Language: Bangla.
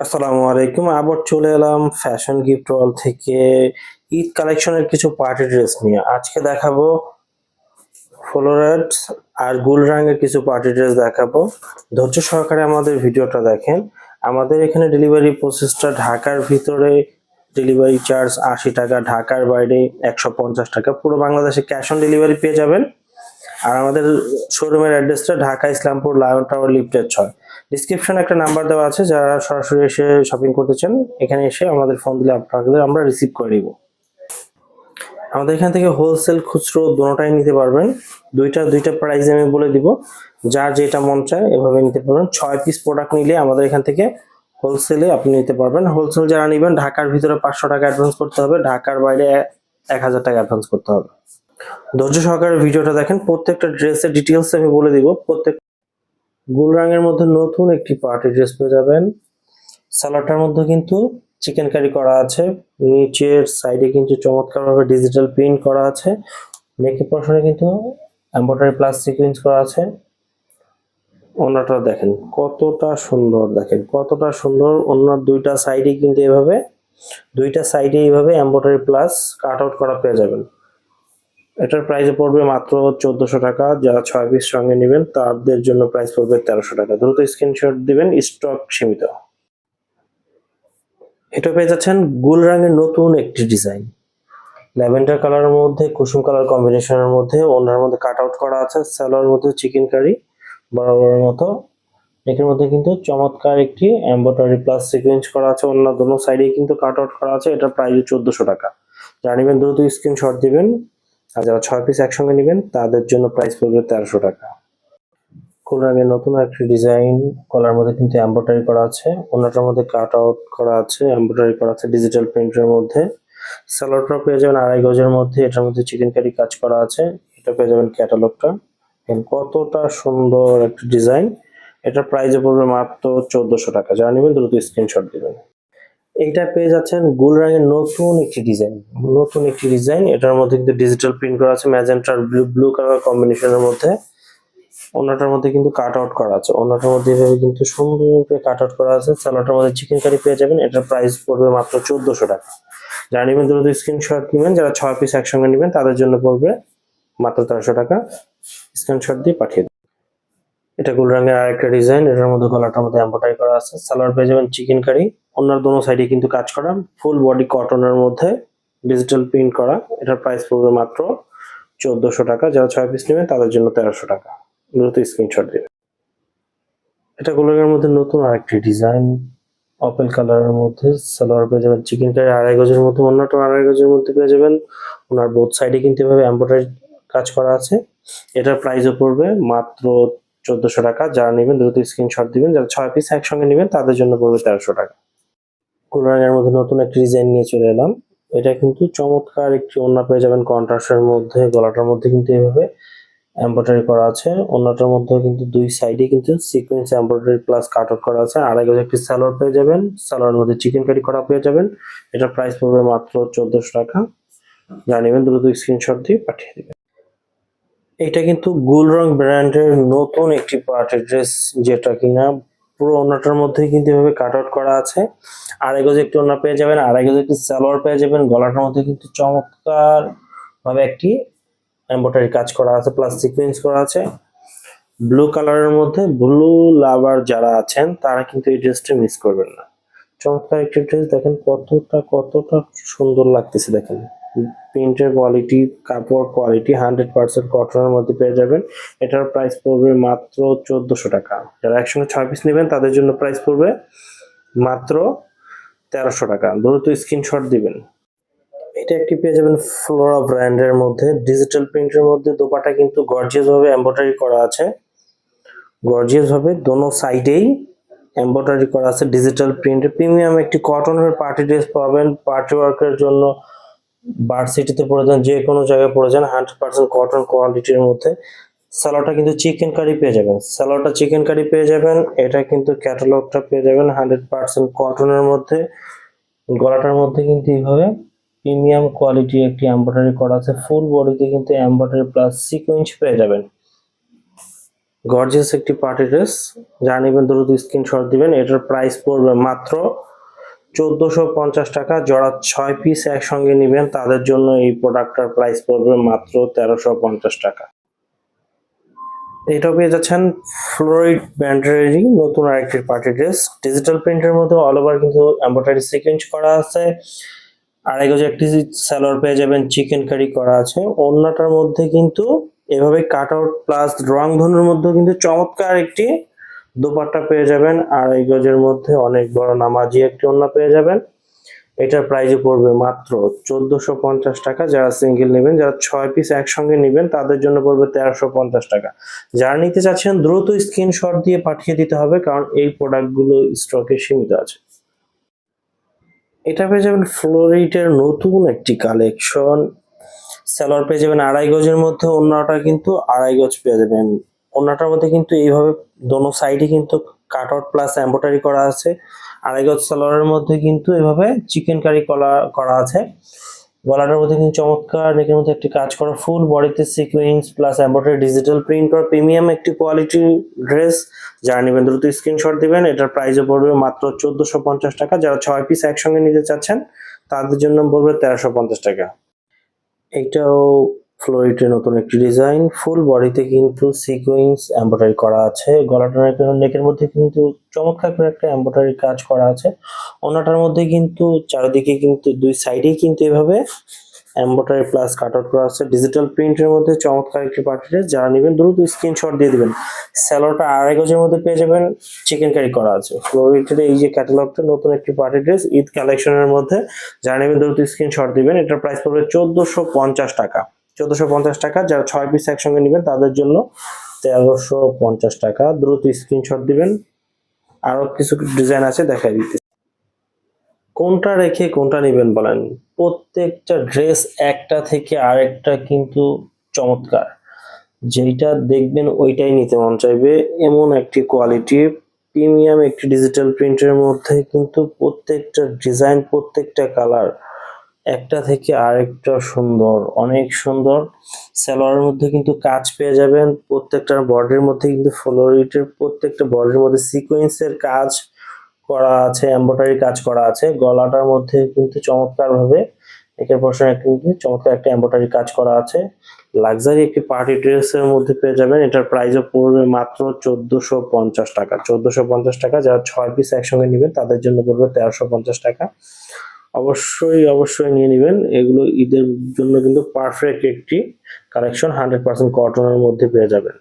আসসালামু আলাইকুম। আবার চলে এলাম ফ্যাশন গিফট ওয়াল থেকে ঈদ কালেকশনের কিছু পার্টি ড্রেস নিয়ে। আজকে দেখাবো ফ্লোরেট আর গুল রঙের কিছু পার্টি ড্রেস দেখাবো। ধৈর্য সহকারে আমাদের ভিডিওটা দেখেন। আমাদের এখানে ডেলিভারি প্রসেসটা ঢাকার ভিতরে ডেলিভারি চার্জ আশি টাকা, ঢাকার বাইরে একশো পঞ্চাশ টাকা। পুরো বাংলাদেশে ক্যাশ অন ডেলিভারি পেয়ে যাবেন। আর আমাদের শোরুমের অ্যাড্রেসটা ঢাকা ইসলামপুর লায়ন টাওয়ার লিফটেড ছয়। ডিসক্রিপশনে একটা নাম্বার দেওয়া আছে, যারা সরাসরি এসে শপিং করতে চান, এখানে এসে আমাদের ফোন দিলে আপনাদের আমরা রিসিভ করে দিব আমাদের এখান থেকে হোলসেল খুচরো দুটোটাই নিতে পারবেন। দুইটা দুইটা প্রাইস আমি বলে দিব। যার যেটা মন চায় এভাবে নিতে পারবেন। ছয় পিস প্রোডাক্ট নিলে আমাদের এখান থেকে হোলসেলে আপনি নিতে পারবেন। হোলসেল যারা নেবেন, ঢাকার ভিতরে পাঁচশো টাকা অ্যাডভান্স করতে হবে। ঢাকার বাইরে এক হাজার টাকা অ্যাডভান্স করতে হবে। ধৈর্য সহকারে ভিডিওটা দেখেন। প্রত্যেকটা ড্রেসের ডিটেলস আমি বলে দিব। প্রত্যেক গোল রঙের মধ্যে নতুন একটি পার্টি ড্রেস পেয়ে যাবেন। সালাডটার মধ্যে কিন্তু চিকেন কারি করা আছে। নিচের সাইডে কিন্তু চমৎকারভাবে ডিজিটাল প্রিন্ট করা আছে। নেকের পশনে কিন্তু এম্বয়ডারি প্লাস সিকুয়েন্স করা আছে। ওনাটা দেখেন কতটা সুন্দর দেখেন, কতটা সুন্দর। ওনার দুইটা সাইডে কিন্তু এভাবে দুইটা সাইডে এইভাবে এম্বয়ডারি প্লাস কাট আউট করা পেয়ে যাবেন। এটার প্রাইস পড়বে মাত্র চোদ্দশো টাকা। যারা ছয় পিস সঙ্গে নেবেন, তাদের জন্য প্রাইস পড়বে তেরোশো টাকা। দ্রুত স্ক্রিনশট দিবেন স্টক সীমিত। এটা পেয়ে যাচ্ছেন গুল রঙের নতুন একটি ডিজাইন ল্যাভেন্ডার কালারের মধ্যে, কুসুম কালার কম্বিনেশনের মধ্যে, ওনার মধ্যে কাট আউট করা আছে স্যালোয়ার মধ্যে চিকেন কারি বরাবরের মতো। এটার মধ্যে কিন্তু চমৎকার একটি এম্বয়ডারি প্লাস সিকুয়েন্স করা আছে অন্য দোনো সাইডে কিন্তু কাট আউট করা আছে এটার প্রাইস চোদ্দশো টাকা। যারা নেবেন, দ্রুত স্ক্রিনশট দিবেন। আর যারা ছয় পিস একসঙ্গে নেবেন, তাদের জন্য প্রাইস পড়বে তেরোশো টাকা। কোন রঙের নতুন একটি ডিজাইন কলার মধ্যে কিন্তু এম্ব্রয়ডারি করা আছে। অন্যটার মধ্যে কাট আউট করা আছে এম্ব্রয়ডারি করা আছে ডিজিটাল প্রিন্টের মধ্যে। স্যালোয়ারটা পেয়ে যাবেন আড়াই গজের মধ্যে, এটার মধ্যে চিকেন কারি কাজ করা আছে। এটা পেয়ে যাবেন ক্যাটালগটা কতটা সুন্দর একটা ডিজাইন এটার প্রাইসে পড়বে মাত্র চোদ্দশো টাকা। যারা নেবেন, দ্রুত স্ক্রিনশট দিবেন। এইটা পেয়ে যাচ্ছেন গোল রঙের নতুন একটি ডিজাইন। নতুন একটি ডিজাইন। এটার মধ্যে কিন্তু ডিজিটাল প্রিন্ট করা আছে ম্যাজেন্টার ব্লু ব্লু কালার কম্বিনেশনের মধ্যে। ওনাটার মধ্যে কিন্তু কাট আউট করা আছে। ওনাটার মধ্যে এভাবে কিন্তু সুন্দর করে কাট আউট করা আছে। স্যালাডটার মধ্যে চিকেন কারি পেয়ে যাবেন। এটার প্রাইস পড়বে মাত্র চোদ্দশো টাকা। যারা নেবেন দ্রুত স্ক্রিনশট নেবেন। যারা ছয় পিস একসঙ্গে নেবেন, তাদের জন্য পড়বে মাত্র তেরোশো টাকা। স্ক্রিনশট দিয়ে পাঠিয়ে এটা গোল রঙের আরেকটা ডিজাইন এটার মধ্যে গলাটার মধ্যে এম্বোটারি করা আছে। সালোয়ার পেয়ে যাবেন চিকেন কারি অন্যার দোনো সাইডে কিন্তু কাজ করা। ফুল বডি কটনের মধ্যে ডিজিটাল প্রিন্ট করা। এটার প্রাইস পড়বে মাত্র চোদ্দশো টাকা। যারা ছয় পিস নেবেন, তাদের জন্য তেরোশো টাকা। দ্রুত স্ক্রিনশট দেবে এটা গোলার মধ্যে নতুন আরেকটি ডিজাইন অপেল কালারের মধ্যে সালোয়ার পেয়ে যাবেন চিকেন কারি আড়াই গজের মধ্যে অন্যটা আড়াই গজের মধ্যে পেয়ে যাবেন। ওনার বোথ সাইডে কিন্তু এভাবে এম্ব্রয়ডারি কাজ করা আছে। এটার প্রাইসও পড়বে মাত্র চোদ্দশো টাকা। যারা নেবেন, দ্রুত স্ক্রিনশট দিবেন। যারা ছয় পিস একসঙ্গে নেবেন, তাদের জন্য পড়বে তেরোশো টাকা। কোন রঙের মধ্যে নতুন একটি ডিজাইন নিয়ে চলে এলাম। এটা কিন্তু চমৎকার একটি ওড়না পেয়ে যাবেন কন্ট্রাস্টের মধ্যে, গলাটার মধ্যে কিন্তু এভাবে এম্ব্রয়ডারি করা আছে। ওড়নাটার মধ্যে কিন্তু দুই সাইডে কিন্তু sequence embroidery plus cut out করা আছে। আড়াই গজ একটি সালোয়ার পেয়ে যাবেন। সালোয়ারের মধ্যে চিকেন কারি করা পেয়ে যাবেন। এটার প্রাইস পড়বে মাত্র চোদ্দশো টাকা। যা নেবেন, দ্রুত স্ক্রিনশট দিয়ে পাঠিয়ে দেবেন। এটা কিন্তু গুলরং ব্র্যান্ডের নতুন একটি পার্টি ড্রেস যেটা কিনা পুরো ওনাটার মধ্যে কিন্তু এভাবে কাট আউট করা আছে। আড়াই গজ একটি ওনা পেয়ে যাবেন, আড়াই গজ একটি সালোয়ার পেয়ে যাবেন, গলাটার মধ্যে কিন্তু চমৎকার ভাবে একটি এম্ব্রয়ডারি কাজ করা আছে প্লাস সিকোয়েন্স করা আছে। ব্লু কালারের মধ্যে ব্লু লাভার যারা আছেন, তারা কিন্তু এই ড্রেসটা মিস করবেন না। চমৎকার একটি ড্রেস, দেখেন কতটা কতটা সুন্দর লাগতেছে, দেখেন। প্রিন্টের কোয়ালিটি, কাপড় কোয়ালিটি হান্ড্রেড পার্সেন্ট কটনের মধ্যে পেয়ে যাবেন। এটার প্রাইস পড়বে মাত্র চোদ্দশো টাকা। যারা একসঙ্গে ছয় পিস নেবেন, তাদের জন্য প্রাইস পড়বে মাত্র তেরোশো টাকা। দ্রুত স্ক্রিনশট দিবেন। এটা একটি পেয়ে যাবেন ফ্লোরা ব্র্যান্ডের মধ্যে। ডিজিটাল প্রিন্টের মধ্যে দোপাটা কিন্তু গর্জিয়াস ভাবে এম্ব্রয়ডারি করা আছে। গর্জিয়াস ভাবে দোনো সাইডেই এম্ব্রয়ডারি করা আছে। ডিজিটাল প্রিন্টে প্রিমিয়াম একটি কটনের পার্টি ড্রেস পাবেন। পার্টি ওয়ার্কের জন্য ভার্সিটিতে পড়ে যান, যে কোনো জায়গায় পড়ে যান হান্ড্রেড পার্সেন্ট কটন কোয়ালিটির মধ্যে। স্যালোটা কিন্তু চিকেন কারি পেয়ে যাবেন। স্যালোটা চিকেন কারি পেয়ে যাবেন, এটা কিন্তু ক্যাটালগটা পেয়ে যাবেন হান্ড্রেড পার্সেন্ট কটনের মধ্যে। গলাটার মধ্যে কিন্তু এইভাবে প্রিমিয়াম কোয়ালিটি একটি এম্ব্রয়ডারি করা আছে। ফুল বডিতে কিন্তু এম্ব্রয়ডারি প্লাস সিকোয়েন্স পেয়ে যাবেন। গর্জিয়াস একটি পার্টি ড্রেস যা নেবেন দ্রুত স্ক্রিনশট দিবেন। এটার প্রাইস পড়বে মাত্র চোদ্দোশো পঞ্চাশ টাকা। জোড়া ছয় পিস একসঙ্গে নেবেন, তাদের জন্য এই প্রোডাক্টটার প্রাইস পড়বে মাত্র তেরোশো পঞ্চাশ টাকা। এটাও পেয়ে যাচ্ছেন ফ্লোরিড ব্যান্ডারেরই নতুন আরেকটি পার্টি ড্রেস ডিজিটাল প্রিন্টের মধ্যে অল ওভার কিন্তু এম্ব্রয়ডারি সিকোয়েন্স করা আছে। আড়াই গজ একটি স্যালোয়ার পেয়ে যাবেন চিকেন কারি করা আছে। অন্যটার মধ্যে কিন্তু এভাবে কাট আউট প্লাস রং ধনুর মধ্যে কিন্তু চমৎকার একটি দোপাট্টা পেয়ে যাবেন আড়াই গজের মধ্যে অনেক বড় নামাজি একটি অন্য পেয়ে যাবেন। এটার প্রাইসে পড়বে মাত্র চোদ্দশো পঞ্চাশ টাকা। যারা সিঙ্গেল নেবেন, যারা ছয় পিস একসঙ্গে নেবেন, তাদের জন্য পড়বে তেরোশো পঞ্চাশ টাকা। যারা নিতে চাচ্ছেন, দ্রুত স্ক্রিনশট দিয়ে পাঠিয়ে দিতে হবে, কারণ এই প্রোডাক্টগুলো স্টকে সীমিত আছে। এটা পেয়ে যাবেন ফ্লোরিটের নতুন একটি কালেকশন সালোয়ার পেয়ে যাবেন আড়াই গজের মধ্যে অন্যটা কিন্তু আড়াই গজ পেয়ে যাবেন। অন্যটার মধ্যে কিন্তু এইভাবে দোনো সাইডে কিন্তু কাট আউট প্লাস এম্বোটারি করা আছে। আড়াই গজ সালোয়ারের মধ্যে কিন্তু এভাবে চিকেন কারি করা করা আছে। গলাটার মধ্যে কিন্তু চমৎকার নেকের মধ্যে একটি কাজ করা ফুল বডিতে sequence plus embroidery digital print করা প্রিমিয়াম একটি কোয়ালিটি ড্রেস যারা নেবেন দ্রুত স্ক্রিনশট দিবেন, এটার প্রাইসও পড়বে মাত্র চোদ্দশো পঞ্চাশ টাকা। যারা ছয় পিস একসঙ্গে নিতে চাচ্ছেন, তাদের জন্য পড়বে তেরোশো পঞ্চাশ টাকা। এইটাও ফ্লোরিটের নতুন একটি ডিজাইন, ফুল বডিতে কিন্তু সিকোয়েন্স এম্ব্রয়ডারি করা আছে। গলাটা নেকের মধ্যে কিন্তু চমৎকার করে একটা এম্ব্রয়ডারি কাজ করা আছে। অন্যটার মধ্যে কিন্তু চারিদিকে কিন্তু দুই সাইডেই কিন্তু এভাবে এম্ব্রয়ডারি প্লাস কাট আউট করা আছে। ডিজিটাল প্রিন্টের মধ্যে চমৎকার একটি পার্টিতে যারা নেবেন দ্রুত স্ক্রিনশট দিয়ে দিবেন। স্যালোটা আড়াই গজের মধ্যে পেয়ে যাবেন চিকেন কারি করা আছে। ফ্লোরিটের এই যে ক্যাটালগটা নতুন একটি পার্টি ড্রেস ঈদ কালেকশনের মধ্যে, যারা নেবেন দ্রুত স্ক্রিনশট দিবেন। এটার প্রাইস পড়বে চোদ্দশো পঞ্চাশ টাকা। চোদ্দশো পঞ্চাশ টাকা। যারা ছয় পিস একসঙ্গে নেবেন, তাদের জন্য তেরোশো পঞ্চাশ টাকা। দ্রুত স্ক্রিনশট দিবেন। আরও কিছু ডিজাইন আছে, দেখাই দিতে কোনটা রেখে কোনটা নেবেন বলেন? প্রত্যেকটা ড্রেস একটা থেকে আরেকটা কিন্তু চমৎকার। যেইটা দেখবেন ওইটাই নিতে মন চাইবে। এমন একটি কোয়ালিটি প্রিমিয়াম একটি ডিজিটাল প্রিন্টের মধ্যে কিন্তু প্রত্যেকটা ডিজাইন প্রত্যেকটা কালার একটা থেকে আরেকটা সুন্দর, অনেক সুন্দর। সালোয়ারের মধ্যে কিন্তু কাজ পেয়ে যাবেন। প্রত্যেকটা বডির মধ্যে কিন্তু ফ্লোরিটের প্রত্যেকটা বডির মধ্যে সিকোয়েন্সের কাজ করা আছে এম্ব্রয়ডারি কাজ করা আছে। গলাটার মধ্যে কিন্তু চমৎকার ভাবে একের এক কিন্তু চমৎকার একটা এম্ব্রয়ডারি কাজ করা আছে। লাক্সারি একটি পার্টি ড্রেসের মধ্যে পেয়ে যাবেন। এটার প্রাইসও পড়বে মাত্র চোদ্দশো পঞ্চাশ টাকা। চোদ্দশো পঞ্চাশ টাকা, যারা ছয় পিস একসঙ্গে নেবেন, তাদের জন্য পড়বে তেরোশো পঞ্চাশ টাকা। অবশ্যই অবশ্যই নিয়ে নেবেন। এগুলো ঈদের জন্য কিন্তু পারফেক্ট একটি কালেকশন হান্ড্রেড পার্সেন্ট কটনের মধ্যে পেয়ে যাবেন।